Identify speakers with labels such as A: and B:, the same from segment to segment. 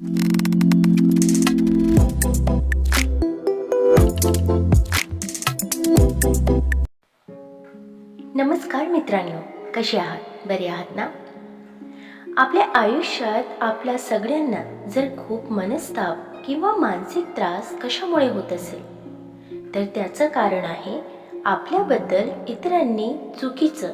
A: नमस्कार मित्रांनो कसे आहात? बरे आहात ना? आपल्या आयुष्यात आपल्या सगळ्यांना जर खूप मनस्ताप किंवा मानसिक त्रास कशामुळे होत असेल तर त्याचं कारण आहे आपल्याबद्दल इतरांनी चुकीचं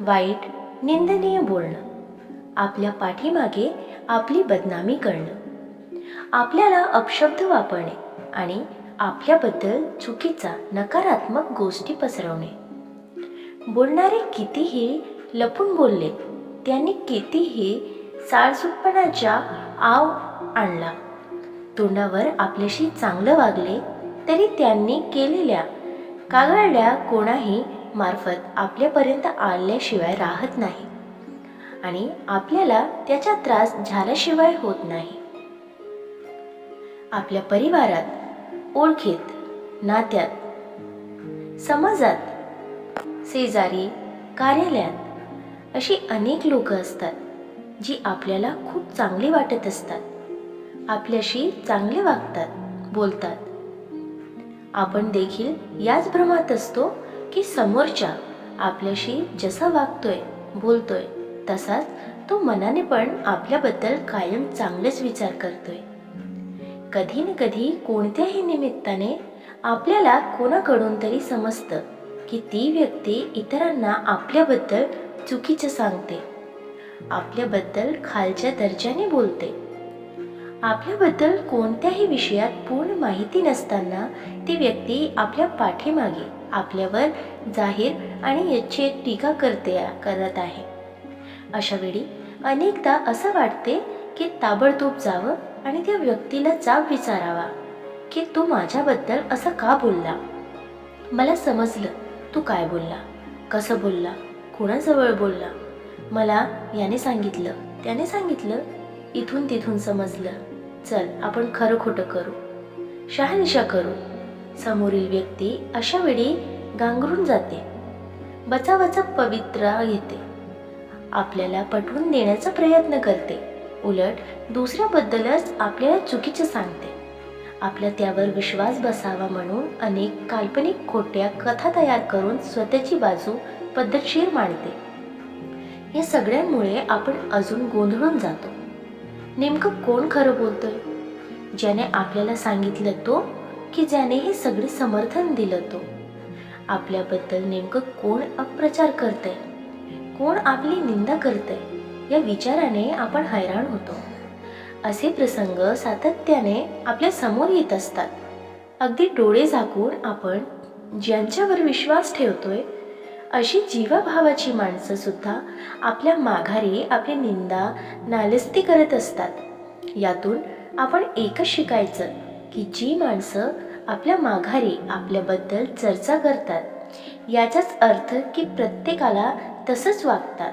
A: वाईट निंदनीय बोलणं. आपल्या पाठीमागे आपली बदनामी करणं. आपल्याला अपशब्द वापरणे आणि आपल्याबद्दल चुकीचा नकारात्मक गोष्टी पसरवणे. बोलणारे कितीही लपून बोलले त्यांनी कितीही साळसुटपणाच्या आव आणला. तोंडावर आपल्याशी चांगलं वागले तरी त्यांनी केलेल्या कागाळल्या कोणाही मार्फत आपल्यापर्यंत आल्याशिवाय राहत नाही. आणि आपल्याला त्याचा त्रास झाल्याशिवाय होत नाही. आपल्या परिवारात ओळखीत नात्यात समाजात शेजारी कार्यालयात अशी अनेक लोक असतात जी आपल्याला खूप चांगली वाटत असतात. आपल्याशी चांगले वागतात बोलतात. आपण देखील याच भ्रमात असतो की समोरच्या आपल्याशी जसा वागतोय बोलतोय तसाच तो मनाने पण आपल्याबद्दल कायम चांगलेच विचार करतोय. कधी न कधी कोणत्याही निमित्ताने आपल्याला कोणाकडून तरी समजतं की ती व्यक्ती इतरांना आपल्याबद्दल चुकीचं सांगते. आपल्याबद्दल खालच्या दर्जाने बोलते. आपल्याबद्दल कोणत्याही विषयात पूर्ण माहिती नसताना ती व्यक्ती आपल्या पाठीमागे आपल्यावर जाहीर आणि याची टीका करते करत आहे. अशा वेळी अनेकदा असं वाटते की ताबडतोब जावं आणि त्या व्यक्तीला जाब विचारावा की तू माझ्याबद्दल असं का बोलला? मला समजलं तू काय बोलला कसं बोलला कुणाजवळ बोलला? मला याने सांगितलं त्याने सांगितलं इथून तिथून समजलं चल आपण खरं खोटं करू शहानिशा करू. समोरील व्यक्ती अशा वेळी गांगरून जाते बचावाचा पवित्रा घेते. आपल्याला पटवून देण्याचा प्रयत्न करते. उलट दुसऱ्याबद्दलच आपल्याला चुकीचं सांगते. आपला त्यावर विश्वास बसावा म्हणून अनेक काल्पनिक खोट्या कथा तयार करून स्वतःची बाजू पद्धतशीर मांडते. या सगळ्यांमुळे आपण अजून गोंधळून जातो. नेमकं कोण खरं बोलतोय? ज्याने आपल्याला सांगितलं तो की ज्याने हे सगळे समर्थन दिलं तो. आपल्याबद्दल नेमकं कोण अप्रचार करतंय? कोण आपली निंदा करतंय या विचाराने आपण हैराण होतो. असे प्रसंग सातत्याने आपल्यासमोर येत असतात. अगदी डोळे झाकून आपण ज्यांच्यावर विश्वास ठेवतोय अशी जीवाभावाची माणसं सुद्धा आपल्या माघारी आपली निंदा नालस्ती करत असतात. यातून आपण एकच शिकायचं की जी माणसं आपल्या माघारी आपल्याबद्दल चर्चा करतात याचाच अर्थ की प्रत्येकाला तसंच वागतात.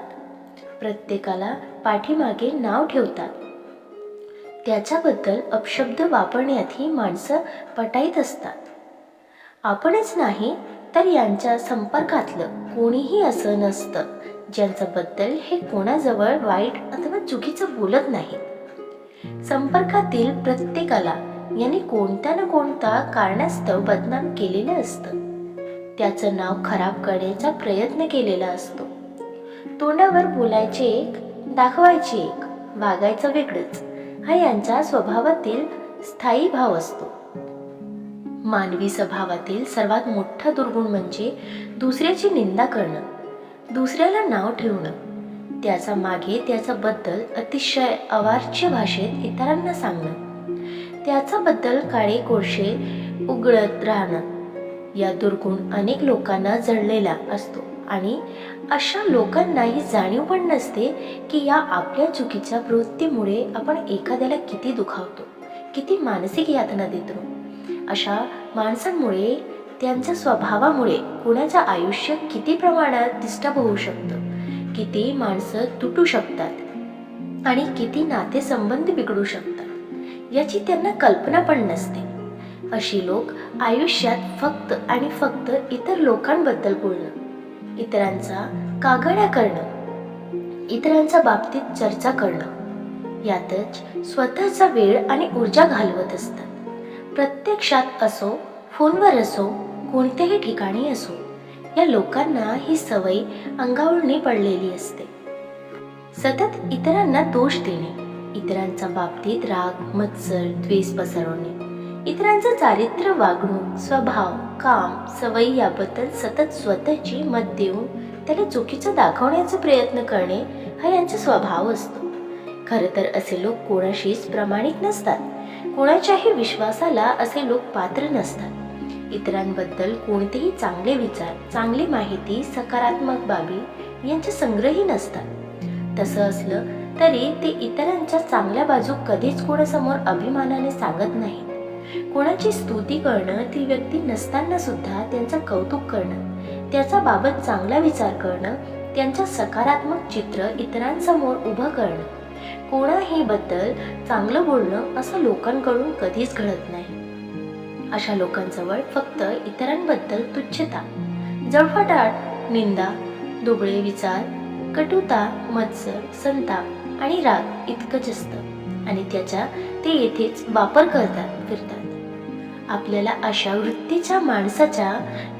A: प्रत्येकाला पाठीमागे नाव ठेवतात. त्याच्याबद्दल अपशब्द वापरण्यातही माणसं पटाईत असतात. आपणच नाही तर यांच्या संपर्कातलं कोणीही असं नसतं ज्यांच्याबद्दल हे कोणाजवळ वाईट अथवा चुकीचं बोलत नाही. संपर्कातील प्रत्येकाला यांनी कोणत्या ना कोणता कारणास्तव बदनाम केलेलं असतं. त्याचं नाव खराब करण्याचा प्रयत्न केलेला असतो. तोंडावर बोलायचे एक दाखवायचे एक वागायचं वेगळंच हा यांच्या स्वभावातील स्थायी भाव असतो. मानवी स्वभावातील सर्वात मोठा दुर्गुण म्हणजे दुसऱ्याची निंदा करणं दुसऱ्याला नाव ठेवणं. त्याचा मागे त्याच्याबद्दल अतिशय अवाच्य भाषेत इतरांना सांगणं. त्याच्याबद्दल काळे कोळशे उघडत राहणं. या दुर्गुण अनेक लोकांना जळलेला असतो. आणि अशा लोकांना ही जाणीव पण नसते की या आपल्या चुकीच्या प्रवृत्तीमुळे आपण एखाद्याला किती दुखावतो किती मानसिक यातना देतो. अशा माणसांमुळे त्यांच्या स्वभावामुळे कुणाचं आयुष्य किती प्रमाणात डिस्टर्ब होऊ शकतं किती माणसं तुटू शकतात आणि किती नातेसंबंध बिघडू शकतात याची त्यांना कल्पना पण नसते. अशी लोक आयुष्यात फक्त आणि फक्त इतर लोकांबद्दल बोलणं इतरांचा कागड्या करणं इतरांच्या बाबतीत चर्चा करणं यातच स्वतःचा वेळ आणि ऊर्जा घालवत असतात. प्रत्यक्षात असो फोनवर असो कोणत्याही ठिकाणी असो या लोकांना ही सवय अंगावळणी पडलेली असते. सतत इतरांना दोष देणे इतरांच्या बाबतीत राग मत्सर द्वेष पसरवणे इतरांचं चारित्र्य वागणूक स्वभाव काम सवयी याबद्दल सतत स्वतःची मत देऊन त्याला चुकीचं दाखवण्याचा प्रयत्न करणे हा यांचा स्वभाव असतो. खरं तर असे लोक कोणाशीच प्रामाणिक नसतात. कोणाच्याही विश्वासाला असे लोक पात्र नसतात. इतरांबद्दल कोणतेही चांगले विचार चांगली माहिती सकारात्मक बाबी यांचे संग्रही नसतात. तसं असलं तरी ते इतरांच्या चांगल्या बाजू कधीच कोणासमोर अभिमानाने सांगत नाहीत. कोणाची स्तुती करणं ती व्यक्ती नसताना सुद्धा त्यांचं कौतुक करणं त्याचा बाबत चांगला विचार करणं त्यांचं सकारात्मक चित्र इतरांसमोर उभं करणं. कोणाही बद्दल चांगलं बोलणं असं लोकांकडून कधीच घडत नाही. अशा लोकांजवळ फक्त इतरांबद्दल तुच्छता. जळफटाट निंदा दुबळे विचार कटुता मत्सर संताप आणि राग इतकंच असतं. आणि त्याचा ते येथेच वापर करतात. फिरतात आपल्याला अशा वृत्तीच्या माणसाच्या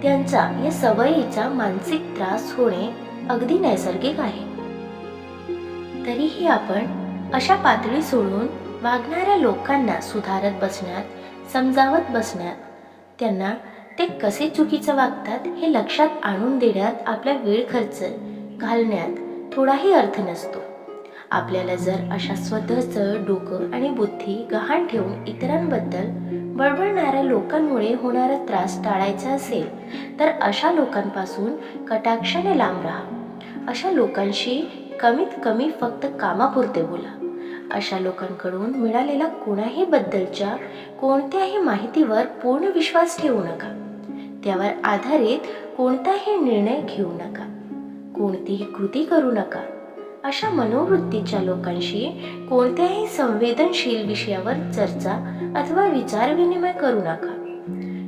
A: त्यांचा या सवयीचा मानसिक त्रास होणे अगदी नैसर्गिक आहे. तरीही आपण अशा पातळी सोडून वागणाऱ्या लोकांना सुधारत बसण्यात समजावत बसण्यात त्यांना ते कसे चुकीचं वागतात हे लक्षात आणून देण्यात आपला वेळ खर्च घालण्यात थोडाही अर्थ नसतो. आपल्याला जर अशा स्वतःचं डोकं आणि बुद्धी गहाण ठेवून इतरांबद्दल बळबळणाऱ्या लोकांमुळे होणारा त्रास टाळायचा असेल तर अशा लोकांपासून कटाक्षाने लांब राहा. अशा लोकांशी कमीत कमी फक्त कामापुरते बोला. अशा लोकांकडून मिळालेल्या कोणाही बद्दलच्या कोणत्याही माहितीवर पूर्ण विश्वास ठेवू नका. त्यावर आधारित कोणताही निर्णय घेऊ नका. कोणतीही कृती करू नका. अशा मनोवृत्तीच्या लोकांशी कोणत्याही संवेदनशील विषयावर चर्चा अथवा विचारविनिमय करू नका.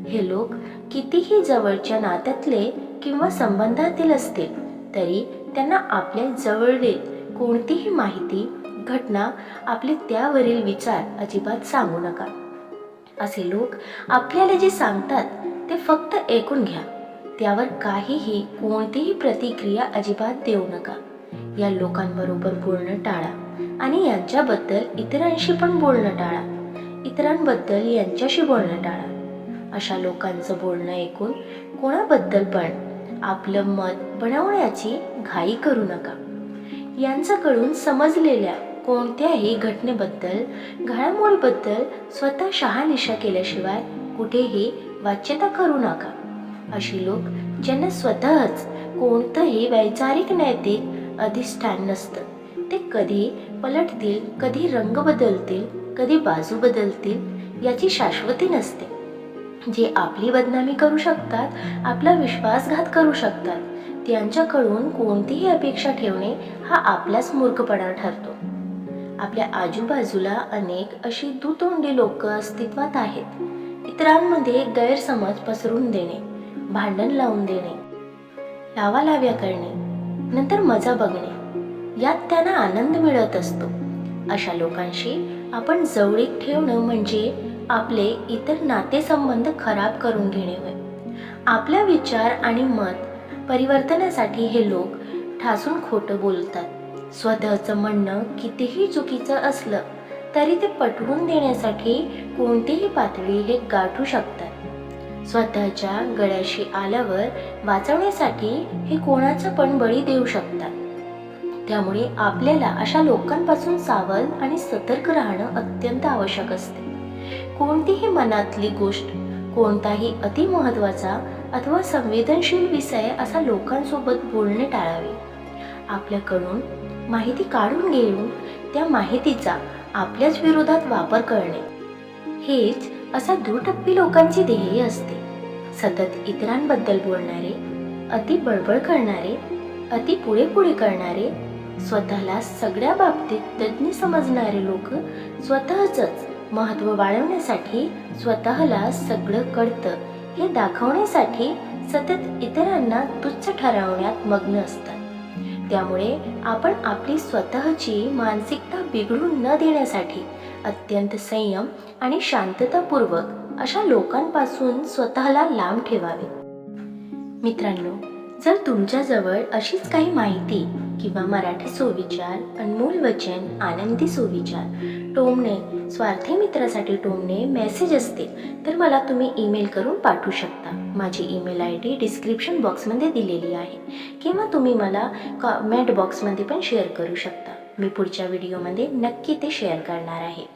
A: हे लोक कितीही जवळच्या नात्यातले किंवा संबंधातील असतील तरी त्यांना आपल्या जवळील कोणतीही माहिती घटना आपले त्यावरील विचार अजिबात सांगू नका. असे लोक आपल्याला जे सांगतात ते फक्त ऐकून घ्या. त्यावर काहीही कोणतीही प्रतिक्रिया अजिबात देऊ नका. या लोकांबरोबर बोलणं टाळा आणि यांच्याबद्दल इतरांशी पण बोलणं टाळा. इतरांबद्दल यांच्याशी बोलणं टाळा. अशा लोकांचं बोलणं ऐकून कोणाबद्दल पण आपलं मत बनवण्याची घाई करू नका. यांच्याकडून समजलेल्या कोणत्याही घटनेबद्दल घडामोडीबद्दल स्वतः शहानिशा केल्याशिवाय कुठेही वाच्यता करू नका. अशी लोक ज्यांना स्वतःच कोणतंही वैचारिक नैतिक अधिष्ठान नसतं. ते कधी पलटतील कधी रंग बदलतील कधी बाजू बदलतील याची शाश्वती नसते. जे आपली बदनामी करू शकतात आपला विश्वासघात करू शकतात त्यांच्याकडून कोणतीही अपेक्षा ठेवणे हा आपलाच मूर्खपणा ठरतो. आपल्या आजूबाजूला अनेक अशी दुतोंडी लोक अस्तित्वात आहेत. इतरांमध्ये गैरसमज पसरून देणे भांडण लावून देणे लावालाव्या करणे नंतर मजा बघणे. यात त्यांना आनंद मिळत असतो. अशा लोकांशी आपण जवळीक ठेवणं म्हणजे आपले इतर नातेसंबंध खराब करून घेणे होय. आपला विचार आणि मत परिवर्तनासाठी हे लोक ठासून खोटं बोलतात. स्वतःचं म्हणणं कितीही चुकीचं असलं तरी ते पटवून देण्यासाठी कोणतीही पातळी हे गाठू शकतात. स्वतःच्या गळ्याशी आल्यावर वाचवण्यासाठी हे कोणाचं पण बळी देऊ शकतात. त्यामुळे आपल्याला अशा लोकांपासून सावध आणि सतर्क राहणं अत्यंत आवश्यक असते. कोणतीही मनातली गोष्ट कोणताही अतिमहत्वाचा अथवा संवेदनशील विषय असा लोकांसोबत बोलणे टाळावे. आपल्याकडून माहिती काढून घेऊन त्या माहितीचा आपल्याच विरोधात वापर करणे. हेच असा दुटप्पी लोकांची ध्येय असते. सतत इतरांबद्दल बोलणारे अति बळबळ करणारे अति पुढे पुढे करणारे स्वतःला सगळ्या बाबतीत तज्ज्ञ समजणारे लोक स्वतःच महत्त्व वाढवण्यासाठी स्वतःला सगळं कळतं हे दाखवण्यासाठी सतत इतरांना तुच्छ ठरवण्यात मग्न असतात. त्यामुळे आपण आपली स्वतःची मानसिकता बिघडू न देण्यासाठी अत्यंत संयम आणि शांततापूर्वक अशा लोकांपासून स्वतःला लांब ठेवावे. मित्रांनो जर तुमच्याजवळ अशीच काही माहिती किंवा मराठी सुविचार अनमोल वचन आनंदी सुविचार टोमणे स्वार्थी मित्रासाठी टोमणे मेसेज असतील तर मला तुम्ही ईमेल करून पाठवू शकता. माझी ईमेल आय डी डिस्क्रिप्शन बॉक्समध्ये दिलेली आहे. किंवा तुम्ही मला कॉमेंट बॉक्समध्ये पण शेअर करू शकता. मी पुढच्या व्हिडिओमध्ये नक्की ते शेअर करणार आहे.